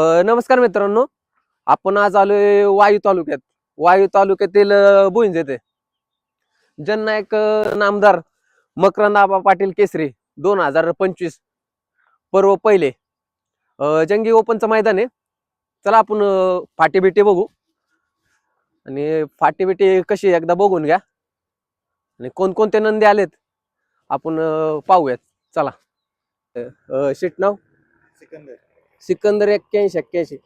नमस्कार मित्रांनो. आपण आज आलोय वायू तालुक्यात. वायू तालुक्यातील अ, येथे. जननायक एक नामदार मकरंदाबा पाटील केसरी दोन हजार पंचवीस पर्व पहिले. जंगी ओपनचं मैदान आहे. चला आपण फाटी बिटी बघू. आणि फाटी बिटी कशी आहे एकदा बघून घ्या. आणि कोणकोणते नंदी आलेत आपण पाहूयात. चला. शेट नाव? सिकंदर. सिकंदर एक्क्याऐंशी एक्क्याऐंशी.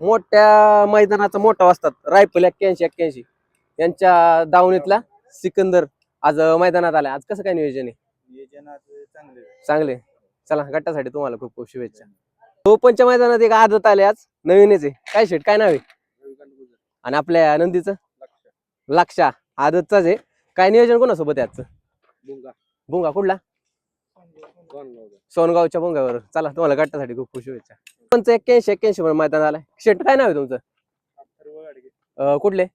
मोठ्या मैदानाचा मोठा असतात रायफल एक्क्याऐंशी एक्क्याऐंशी. यांच्या दावणीतला सिकंदर आज मैदानात आला आज कसं काय नियोजन आहे? चांगले. चला गटासाठी तुम्हाला खूप खूप शुभेच्छा. ओपनच्या मैदानात एक आदत आले आज. नवीनच आहे. काय शेट? काय नाव आहे? आणि आपल्या नंदीचं? लक्षा. आदतचाच आहे. काय नियोजन कोणासोबत आहे आजचं? बुंगा. भुंगा कुठला? सोनगावच्या भुंगावर चला तुम्हाला गटासाठी खूप खूप शुभेच्छा. पंच एक्क्याऐंशी एक्क्याऐंशी मध्ये मैदान आलाय शेट काय नाव आहे तुमचं? अं, कुठले?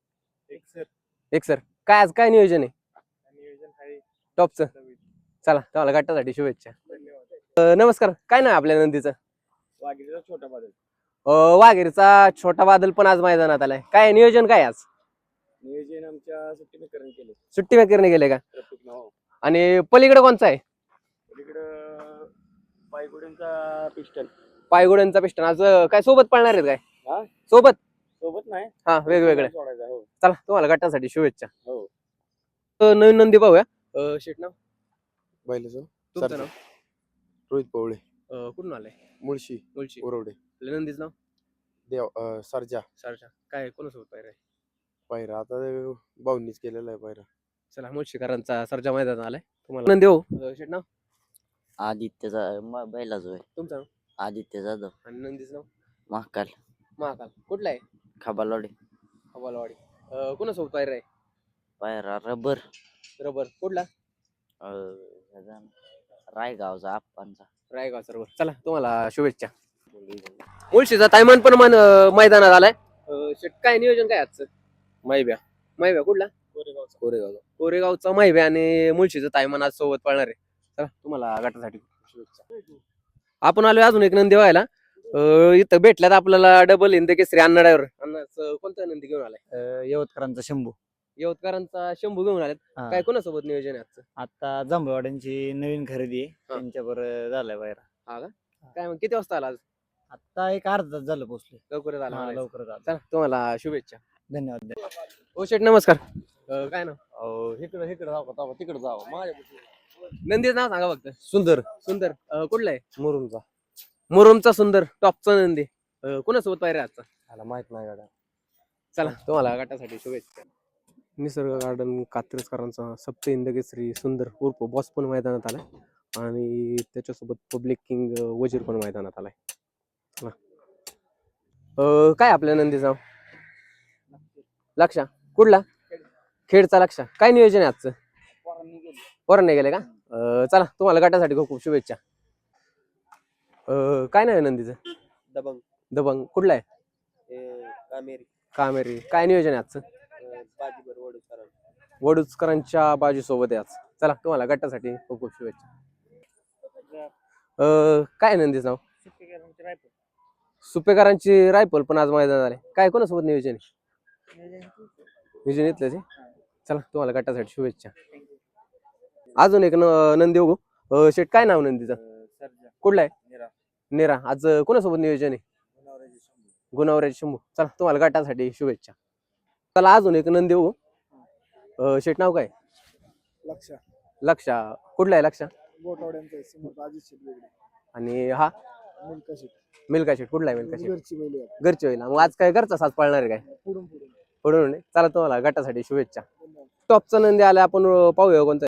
एक सर एक सर काय आज काय नियोजन आहे? टॉपचं. चला तुम्हाला गटासाठी शुभेच्छा. अं, नमस्कार. काय नाव आहे आपल्या नंदीचं? वाघिरीचा छोटा अं, वाघेरीचा छोटा बादल पण आज मैदानात आलाय. काय नियोजन काय आज? नियोजन आमच्या सुट्टी केले सुट्टी मेकरने गेले का? नाव आणि पलीकडे कोणचा आहे? पायगुड्यांचा पिस्टल. पायगुड्यांचा पिस्टन आज अं, काय सोबत पळणार आहेत काय? हा? सोबत? सोबत नाही. हा वेगवेगळे. सोडायचा हो. चला तुम्हाला गटासाठी शुभेच्छा. हो. अं, नवीन नंदी पाहूया. अं, शेट नाव? बैलाचं तुमचं. नाव? रोहित पवळे. अं, कुठून आलंय? मुळशी मुळशी. उरवडे नंदीचं नाव? देव अं, सरजा. सरजा. काय कोणासोबत पाहिजे पायरा आता भाऊनीच केलेला आहे पायरा. चला मुळशीकरांचा सरजा मैदान आलाय. तुम्हाला नंदी हो अं, शेट नाव? आदित्यचा म- बैलाच होय. तुमचं नाव? आदित्य जाधव. आणि नंदीचं नाव? महाकाल. महाकाल. कुठला आहे? खबालवाडी. हवालवाडी अं, कोणासोबत पायरा आहे? पायरा रबर. रबर. कुठला? अं, ह्याचा. रायगावचा आप्पांचा. रायगाव सर्व चला तुम्हाला शुभेच्छा. मुळशीचा तायमान पण मन अं, मैदानात आलाय. अं, शेट काय नियोजन काय आजचं? मैब्या. मैब्या कुठला? कोरेगावचा. कोरेगाव कोरेगावचा मैब्या आणि मुळशीचं तायमान आज सोबत पळणार आहे. चला तुम्हाला गटासाठी शुभेच्छा. आपण आलोय अजून एक नंदी व्हायला अं, इथं भेटल्यात आपल्याला डबल हिंद केसरी अण्णा ड्रायव्हर अण्णाचं कोणता नंदी घेऊन आलाय? यवतकरांचा शंभू. यवतकरांचा शंभू घेऊन आलेत. हा. काय कोणासोबत नियोजन आहे आजचं? आता जांभवाड्यांची नवीन खरेदी आहे. त्यांच्यावर झालाय बाहेर. काय मग किती वाजता आला आज? आता एक अर्धा तास झालं पोहोचले लवकरच आला हा, म्हणायचं. लवकर झालं चला तुम्हाला शुभेच्छा. धन्यवाद. धन्यवाद. ओ शेठ नमस्कार. अं, काय नाव? इकडे इकडे जाऊ तिकडे जाऊ. माझ्या नंदीचं नाव सांगा फक्त. सुंदर. सुंदर. अं, कुठला आहे? मुरुमचा. मुरुमचा सुंदर. टॉपचा नंदी. अं, कोणासोबत पाहिजे आजचा? मला माहीत नाही गाड्या. चला तुम्हाला गटासाठी शुभेच्छा. निसर्ग गार्डन कात्रजकरांचा सप्त इंदकेसरी सुंदर उर्फ बॉस पण मैदानात आलाय. आणि त्याच्यासोबत पब्लिक किंग वजीर पण मैदानात आलाय. चला. अं, काय आपल्या नंदीचं लक्षा. कुठला? खेडचा लक्षा. काय नियोजन आहे आजचं? वरणे गेले का? अं, चला तुम्हाला गटासाठी खूप खूप शुभेच्छा. अं, काय नाही नंदीचं? दबंग. दबंग. कुठला आहे? कामेरी. कामेरी. काय नियोजन आहे आजचं? वडू वडूचकरांच्या बाजूसोबत आहे आज. चला तुम्हाला गटासाठी खूप खूप शुभेच्छा. अं, काय आहे नंदीचं नाव? सुपेकरांची रायफल. पण आज मैदानात आले. काय कोणासोबत नियोजन आहे? नियोजन इथलंच आहे. चला तुम्हाला गटासाठी शुभेच्छा. अजून एक न- नंदी बघू अं, शेट काय नाव नंदीचं? कुठला आहे? निरा. नेरा. आज अं, कोणासोबत नियोजन आहे? गुणावराज शंभू. चला तुम्हाला गटासाठी शुभेच्छा. चला अजून एक नंदी बघू अं, शेट नाव काय? लक्ष. लक्षा. कुठला आहे लक्षा? समोर आणि हा? मिल्का शेट. मिल्का शेट. कुठला आहे मिल्का शेट? घरची बैल आहेत. घरची होईल मग आज काय घरचा साज पाळणार आहे काय? पुढून चला तुम्हाला गटासाठी शुभेच्छा. टॉपचा नंदी आला आपण अं, पाहूया कोणता.